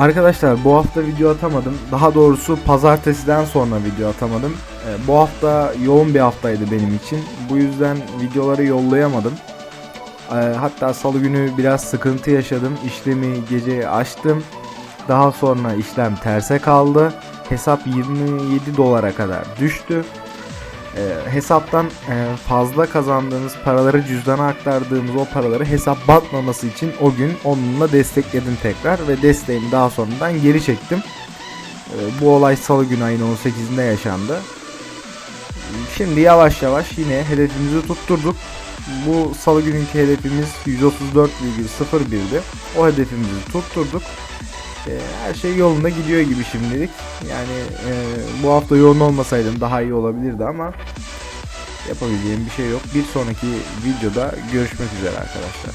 Arkadaşlar bu hafta video atamadım. Daha doğrusu pazartesiden sonra video atamadım. Ee, bu hafta yoğun bir haftaydı benim için. Bu yüzden videoları yollayamadım. Ee, hatta salı günü biraz sıkıntı yaşadım. İşlemi gece açtım. Daha sonra işlem terse kaldı. Hesap 27 dolara kadar düştü. Ee, hesaptan e, fazla kazandığımız paraları cüzdana aktardığımız o paraları hesap batmaması için o gün onunla destekledim tekrar ve desteğimi daha sonradan geri çektim. Ee, bu olay salı günü ayın 18'inde yaşandı. Şimdi yavaş yavaş yine hedefimizi tutturduk. Bu salı günkü hedefimiz 134,01'di. O hedefimizi tutturduk. Ee, her şey yolunda gidiyor gibi şimdilik. Yani e, bu hafta yoğun olmasaydım daha iyi olabilirdi ama yapabileceğim bir şey yok. Bir sonraki videoda görüşmek üzere arkadaşlar.